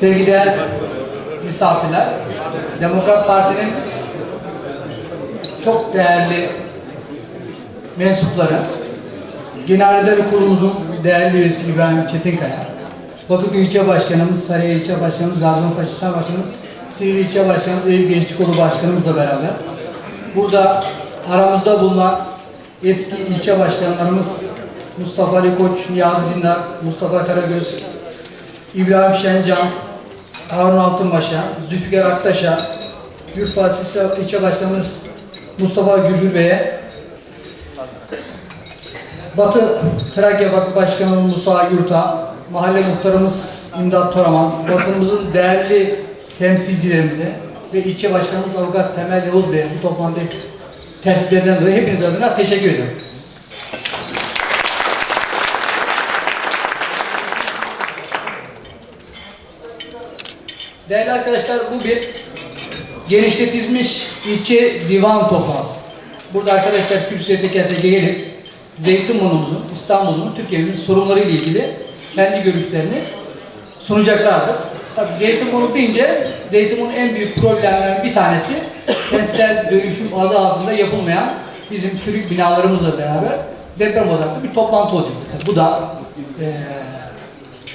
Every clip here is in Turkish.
sevgili misafirler, Demokrat Parti'nin çok değerli mensupları, Genel İdare Kurulumuzun değerli üyesi İbrahim Çetinkaya, Bakırköy İlçe Başkanımız, Sarıya İlçe Başkanımız, Gaziantep İlçe Başkanımız, Silivri İlçe Başkanımız, Eyüp Gençlik Kolu Başkanımızla beraber burada aramızda bulunan eski ilçe başkanlarımız Mustafa Ali Koç, Niyazi Dindar, Mustafa Karagöz, İbrahim Şencan, Harun Altınbaş'a, Zülfikar Aktaş'a, Gürfat İlçe Başkanımız Mustafa Gürgür Bey'e, Batı Trakya Vakfı Başkanımız Musa Yurt'a, mahalle muhtarımız İmdat Toraman, basınımızın değerli temsilcilerimize ve ilçe başkanımız Avukat Temel Yavuz Bey'e bu toplantıda tertiplerinden dolayı hepiniz adına teşekkür ediyorum. Değerli arkadaşlar bu bir genişletilmiş ilçe divan toplantısı. Burada arkadaşlar kürsüye teker teker gelip Zeytinburnu'muzun, İstanbul'un, Türkiye'nin sorunları ile ilgili kendi görüşlerini sunacaklardır. Tabii Zeytinburnu deyince Zeytinburnu'nun en büyük problemlerinden bir tanesi kentsel dönüşüm adı altında yapılmayan bizim çürük binalarımızla beraber deprem odaklı bir toplantı olacaktır. Bu da eee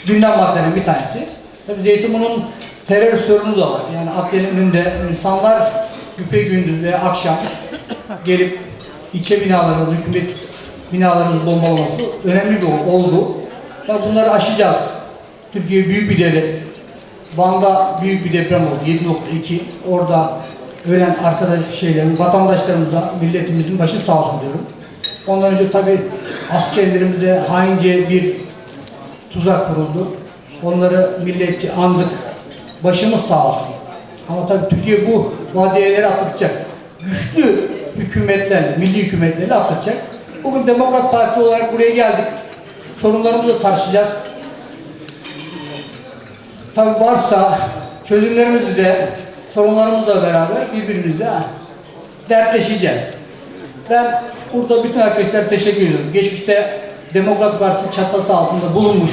gündem maddelerinin bir tanesi. Tabii Zeytinburnu'nun terör sorunu da var. Yani Akdeniz'de insanlar güpe gündüz ve akşam gelip ilçe binalarımız, hükümet binalarımız bombalaması önemli bir olgu. Tabii bunları aşacağız. Türkiye büyük bir devlet. Van'da büyük bir deprem oldu. 7.2. Orada ölen arkadaş şeylerimiz, vatandaşlarımıza, milletimizin başı sağ olsun diyorum. Ondan önce tabii askerlerimize haince bir tuzak kuruldu. Onları milletçi andık. Başımız sağ olsun. Ama tabii Türkiye bu vadiyeleri atlatacak. Güçlü hükümetlerle, milli hükümetlerle atlatacak. Bugün Demokrat Parti olarak buraya geldik. Sorunlarımızı tartışacağız. Tabii varsa çözümlerimizi de sorunlarımızla beraber birbirimizle dertleşeceğiz. Ben burada bütün arkadaşlara teşekkür ediyorum. Geçmişte Demokrat Partisi çatısı altında bulunmuş.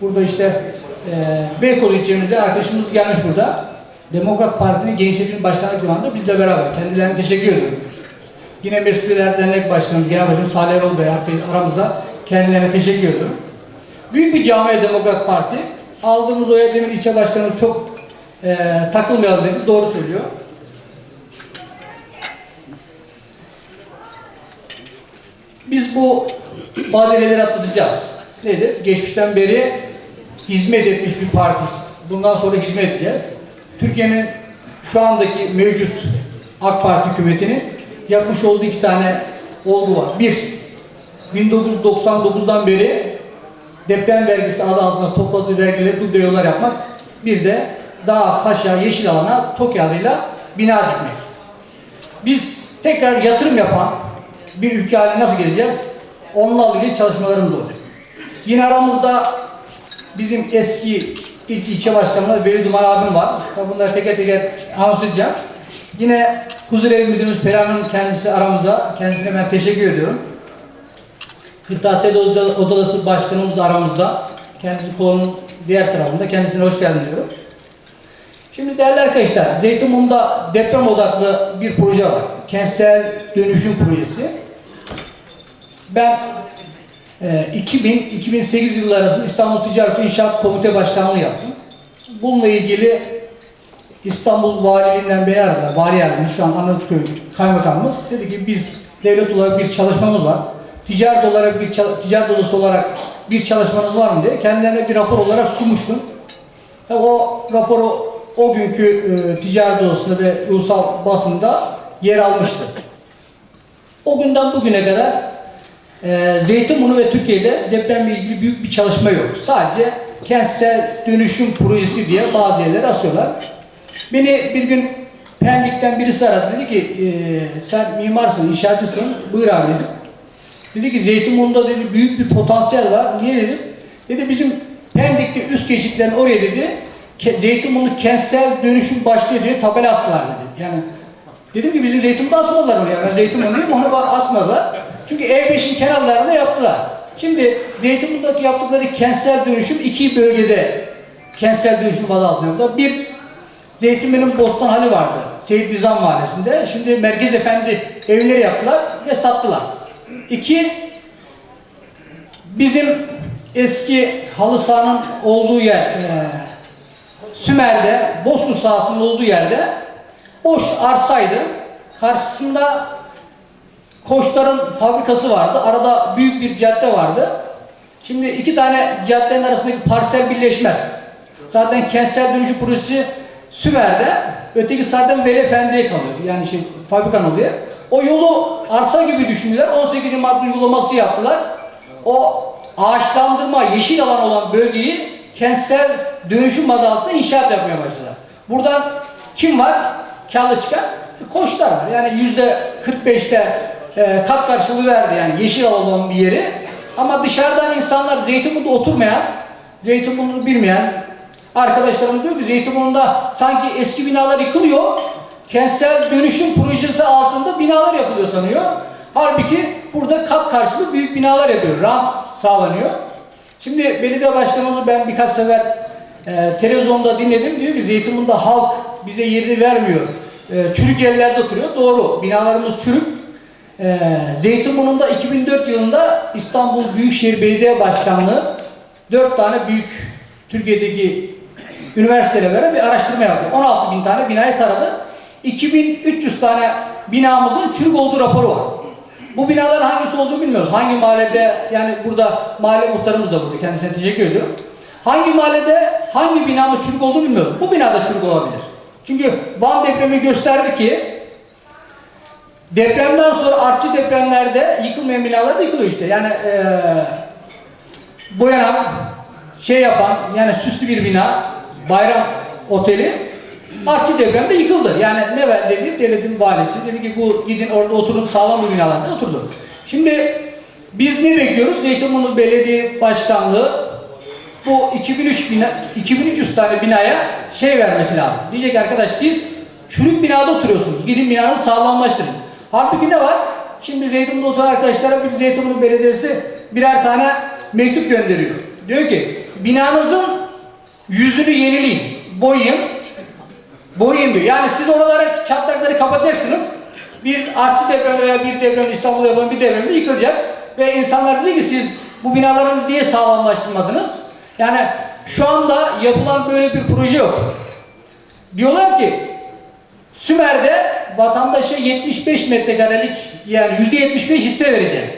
Burada işte e, Beykoz ilçemizde arkadaşımız gelmiş burada. Demokrat Parti'nin Gençlerin Başkanlık Divanı'nda bizle beraber. Kendilerine teşekkür ediyorum. Yine Mesutlar Dernek Başkanımız, Genel Başkanımız Salih Erol Bey aramızda. Kendilerine teşekkür ediyorum. Büyük bir camia Demokrat Parti. Aldığımız oya demin ilçe başkanımız çok e, takılmayalım dedi. Doğru söylüyor. Biz bu badireleri atlatacağız. Nedir? Geçmişten beri hizmet etmiş bir partiyiz. Bundan sonra hizmet edeceğiz. Türkiye'nin şu andaki mevcut AK Parti hükümetinin yapmış olduğu iki tane olgu var. Bir, 1999'dan beri deprem vergisi adı altında topladığı vergileri duble yollar yapmak. Bir de dağ, taşa, yeşil alana TOKİ adıyla bina dikmek. Biz tekrar yatırım yapan bir ülke haline nasıl geleceğiz? Onunla ilgili çalışmalarımız olacak. Yine aramızda bizim eski ilk ilçe başkanımız Veli Duman abim var. Bunları teker teker edeceğim. Yine Huzur Evi Müdürümüz Perihan'ın kendisi aramızda. Kendisine ben teşekkür ediyorum. Kırtasiye Odası Başkanımız da aramızda. Kendisi kolonun diğer tarafında. Kendisine hoş geldin diyorum. Şimdi değerli arkadaşlar, Zeytinburnu'nda deprem odaklı bir proje var. Kentsel dönüşüm projesi. Ben 2000-2008 yılları arasında İstanbul Ticaret ve İnşaat Komite Başkanlığı yaptım. Bununla ilgili İstanbul Valiliğinden beri aradılar. Vali yardımcısı şu an Anadoluköy Kaymakamımız. Dedi ki biz devlet olarak bir çalışmamız var. Ticaret olarak bir ticaret odası olarak bir çalışmanız var mı diye kendilerine bir rapor olarak sunmuştum. Tabii o raporu o günkü e, ticaret odasında ve ulusal basında yer almıştı. O günden bugüne kadar e, Zeytinburnu ve Türkiye'de depremle ilgili büyük bir çalışma yok. Sadece kentsel dönüşüm projesi diye bazı yerler asıyorlar. Beni bir gün Pendik'ten birisi aradı. Dedi ki e, sen mimarsın, inşaatçısın. Buyur abi dedim. Dedi ki Zeytinburnu'nda dedi büyük bir potansiyel var. Niye dedim? Dedi bizim Pendik'te üst geçitlerin oraya dedi Zeytinburnu kentsel dönüşüm başlıyor diye tabela astılar dedi. Yani dedim ki bizim Zeytinburnu'da asmadılar oraya. Ben Zeytinburnu'yum onu asmadılar. Çünkü E5'in kenarlarında yaptılar. Şimdi Zeytinburnu'daki yaptıkları kentsel dönüşüm iki bölgede kentsel dönüşüm adı altında. Bir Zeytinburnu'nun Bostan Hali vardı. Seyit Nizam Mahallesi'nde. Şimdi Merkez Efendi evleri yaptılar ve sattılar. İki, bizim eski halı sahanın olduğu yer, e, Sümer'de, Bosnu sahasının olduğu yerde boş arsaydı. Karşısında Koçların fabrikası vardı. Arada büyük bir cadde vardı. Şimdi iki tane caddenin arasındaki parsel birleşmez. Zaten kentsel dönüşüm projesi Sümer'de, öteki zaten Veli Efendi'ye kalıyor. Yani şey, fabrikan oluyor. O yolu arsa gibi düşündüler. 18. madde uygulaması yaptılar. O ağaçlandırma, yeşil alan olan bölgeyi kentsel dönüşüm adı altında inşaat yapmaya başladılar. Buradan kim var? Kârlı çıkan koçlar var. Yani yüzde 45'te e, kat karşılığı verdi yani yeşil alan olan bir yeri. Ama dışarıdan insanlar Zeytinburnu'da oturmayan, Zeytinburnu'nu bilmeyen arkadaşlarım diyor ki Zeytinburnu'nda sanki eski binalar yıkılıyor, kentsel dönüşüm projesi altında binalar yapılıyor sanıyor. Halbuki burada kat karşılığı büyük binalar yapıyor, rant sağlanıyor. Şimdi belediye başkanımızı ben birkaç sefer e, televizyonda dinledim. Diyor ki Zeytinburnu'da halk bize yerini vermiyor. E, çürük yerlerde oturuyor. Doğru. Binalarımız çürük. E, Zeytinburnu'nda 2004 yılında İstanbul Büyükşehir Belediye Başkanlığı 4 tane büyük Türkiye'deki üniversitelere bir araştırma yaptı. 16 bin tane binayı taradı. 2300 tane binamızın çürük olduğu raporu var. Bu binaların hangisi olduğunu bilmiyoruz. Hangi mahallede, yani burada mahalle muhtarımız da burada. Kendisine teşekkür ediyorum. Hangi mahallede hangi binamız çürük olduğunu bilmiyoruz. Bu binada çürük olabilir. Çünkü Van depremi gösterdi ki depremden sonra artçı depremlerde yıkılmayan binalar da yıkılıyor işte. Yani eee boyanan, şey yapan, yani süslü bir bina, bayram oteli artçı depremde yıkıldı. Yani ne ver- dedi? Devletin valisi dedi ki bu gidin orada oturun sağlam bu binalarda oturdu. Şimdi biz ne bekliyoruz? Zeytinburnu Belediye Başkanlığı bu 2003 bina, 2300 tane binaya şey vermesi lazım. Diyecek arkadaş siz çürük binada oturuyorsunuz. Gidin binanızı sağlamlaştırın. Halbuki ne var? Şimdi Zeytinburnu oturan arkadaşlara bir Zeytinburnu Belediyesi birer tane mektup gönderiyor. Diyor ki binanızın yüzünü yenileyin, boyayın, boyayın diyor. Yani siz oralara çatlakları kapatacaksınız. Bir artçı deprem veya bir deprem İstanbul'da yapılan bir depremde yıkılacak. Ve insanlar diyor ki siz bu binalarınızı niye sağlamlaştırmadınız? Yani şu anda yapılan böyle bir proje yok. Diyorlar ki Sümer'de vatandaşa 75 metrekarelik yani %75 hisse vereceğiz.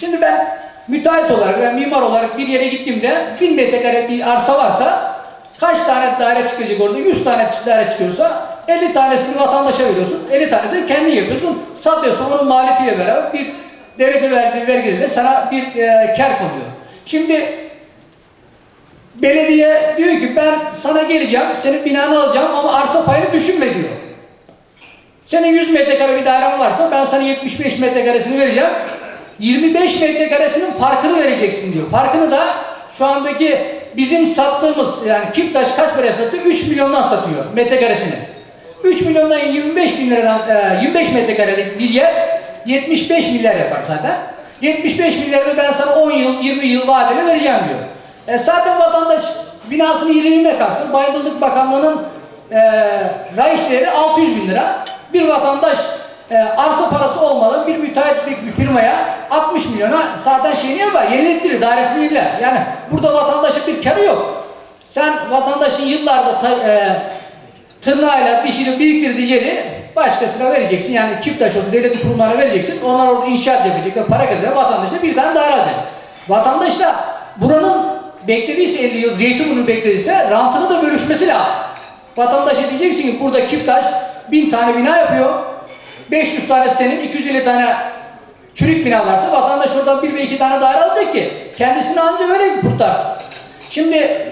Şimdi ben müteahhit olarak ve mimar olarak bir yere gittiğimde 1000 metrekare bir arsa varsa kaç tane daire çıkacak orada? 100 tane daire çıkıyorsa 50 tanesini vatandaşa veriyorsun, 50 tanesini kendin yapıyorsun, satıyorsun onun maliyetiyle beraber bir devlete verdiği vergiyle sana bir e, kar kalıyor. Şimdi belediye diyor ki ben sana geleceğim, senin binanı alacağım ama arsa payını düşünme diyor. Senin 100 metrekare bir dairen varsa ben sana 75 metrekaresini vereceğim. 25 metrekaresinin farkını vereceksin diyor. Farkını da şu andaki bizim sattığımız yani Kiptaş kaç paraya satıyor? 3 milyondan satıyor metrekaresini. 3 milyondan 25 bin liradan e, 25 metrekarelik bir yer 75 milyar yapar zaten. 75 milyarı ben sana 10 yıl 20 yıl vadeli vereceğim diyor. E zaten vatandaş binasını 20 kalsın. Baydınlık Bakanlığı'nın e, raiş değeri 600 bin lira. Bir vatandaş e, arsa parası olmadan bir müteahhitlik bir firmaya 60 milyona zaten şeyini yapar, yenilettirir, dairesini yeniler. Yani burada vatandaşın bir karı yok. Sen vatandaşın yıllarda ta, e, tırnağıyla dişini biriktirdiği yeri başkasına vereceksin. Yani Kiptaş olsun devletin kurumlarına vereceksin. Onlar orada inşaat yapacaklar, para kazanacak. Vatandaş da bir tane daire alacak. Vatandaş da buranın beklediyse 50 yıl, Zeytinburnu beklediyse rantını da bölüşmesi lazım. Vatandaşa diyeceksin ki burada Kiptaş 1000 tane bina yapıyor. 500 tane senin, 250 tane çürük bina varsa vatandaş oradan bir ve iki tane daire alacak ki kendisini ancak öyle kurtarsın. Şimdi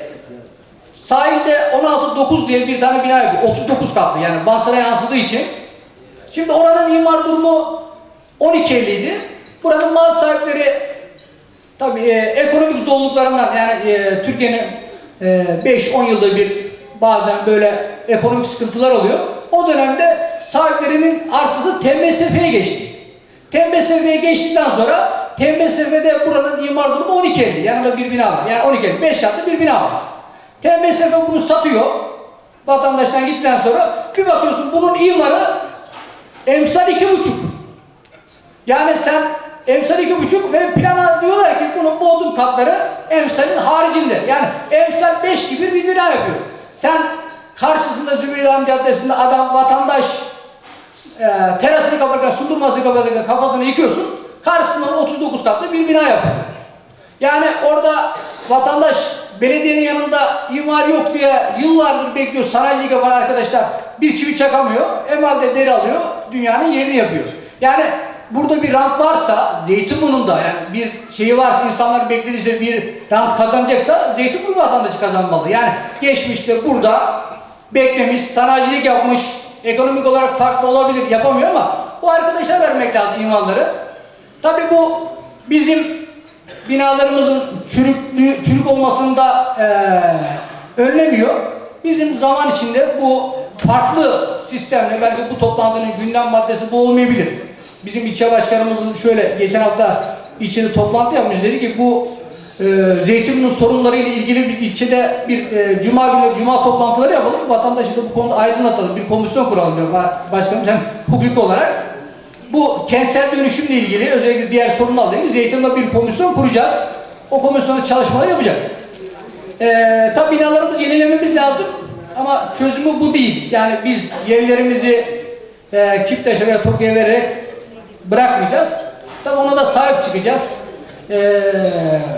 sahilde 16-9 diye bir tane bina yapıyor. 39 katlı yani Basra'ya yansıdığı için. Şimdi oranın imar durumu 12 idi. Buranın mal sahipleri tabii e, ekonomik zorluklarından yani e, Türkiye'nin e, 5-10 yılda bir bazen böyle ekonomik sıkıntılar oluyor. O dönemde sahiplerinin arsası TMSF'ye geçti. TMSF'ye geçtikten sonra TMSF'de buranın imar durumu 12 50. Yanında bir bina var. Yani 12 50. 5 katlı bir bina var. TMSF bunu satıyor. Vatandaştan gittikten sonra bir bakıyorsun bunun imarı emsal iki buçuk. Yani sen emsal iki buçuk ve plana diyorlar ki bunun bodrum katları emsalin haricinde. Yani emsal beş gibi bir bina yapıyor. Sen karşısında Zübeyir Han Caddesi'nde adam vatandaş e, terasını kapatırken, sundurmasını kapatırken kafasını yıkıyorsun. Karşısında 39 katlı bir bina yapıyor. Yani orada vatandaş belediyenin yanında imar yok diye yıllardır bekliyor. Sanayicilik yapan arkadaşlar bir çivi çakamıyor. Emalde deri alıyor. Dünyanın yerini yapıyor. Yani burada bir rant varsa Zeytinburnu'nda yani bir şeyi varsa insanlar beklediyse bir rant kazanacaksa Zeytinburnu vatandaşı kazanmalı. Yani geçmişte burada beklemiş, sanayicilik yapmış, ekonomik olarak farklı olabilir, yapamıyor ama bu arkadaşlara vermek lazım imarları. Tabii bu bizim binalarımızın çürüklüğü, çürük olmasını da eee, önlemiyor. Bizim zaman içinde bu farklı sistemle belki bu toplantının gündem maddesi bu olmayabilir. Bizim ilçe başkanımızın şöyle geçen hafta ilçede toplantı yapmış dedi ki bu e, Zeytinburnu sorunlarıyla ilgili biz ilçede bir e, cuma günü cuma toplantıları yapalım. Vatandaşı da bu konuda aydınlatalım. Bir komisyon kuralım diyor ba- başkanım hem hukuki olarak. Bu kentsel dönüşümle ilgili özellikle diğer sorunlarla ilgili Zeytinburnu'da bir komisyon kuracağız. O komisyonda çalışmalar yapacak. Ee, tabi binalarımızı yenilememiz lazım ama çözümü bu değil. Yani biz yerlerimizi e, Kiptaş'a veya Tokyo'ya vererek bırakmayacağız. Tabi ona da sahip çıkacağız. Ee,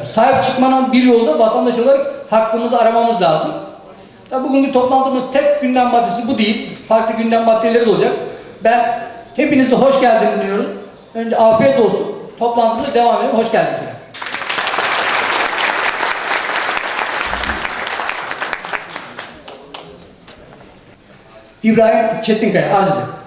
sahip çıkmanın bir yolu da vatandaş olarak hakkımızı aramamız lazım. Tabi bugünkü toplantımız tek gündem maddesi bu değil. Farklı gündem maddeleri de olacak. Ben hepinize hoş geldiniz diyorum. Önce afiyet olsun. Toplantımıza devam edelim. Hoş geldiniz. İbrahim Çetinkaya arz ederim.